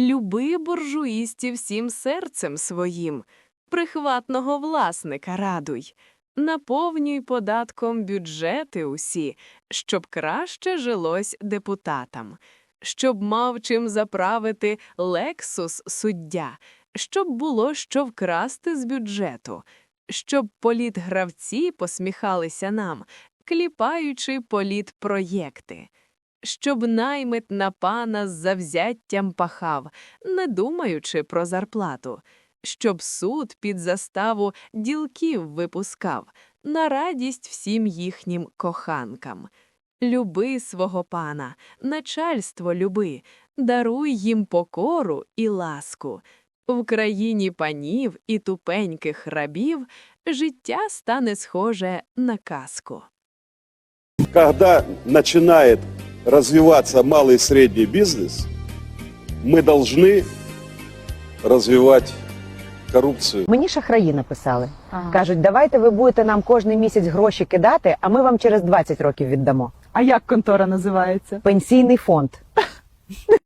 Люби буржуїстів всім серцем своїм, прихватного власника радуй. Наповнюй податком бюджети усі, щоб краще жилось депутатам, щоб мав чим заправити лексус суддя, щоб було що вкрасти з бюджету, щоб політгравці посміхалися нам, кліпаючи політпроєкти, щоб наймит на пана з завзяттям пахав, не думаючи про зарплату, щоб суд під заставу ділків випускав на радість всім їхнім коханкам. Люби свого пана, начальство люби, даруй їм покору і ласку. В країні панів і тупеньких рабів життя стане схоже на казку. Когда начинает развиваться малый и средний бизнес, мы должны развивать коррупцию. Мені шахраї написали. Кажуть, давайте ви будете нам кожен місяць гроші кидати, а ми вам через 20 років віддамо. А як контора називається? Пенсійний фонд.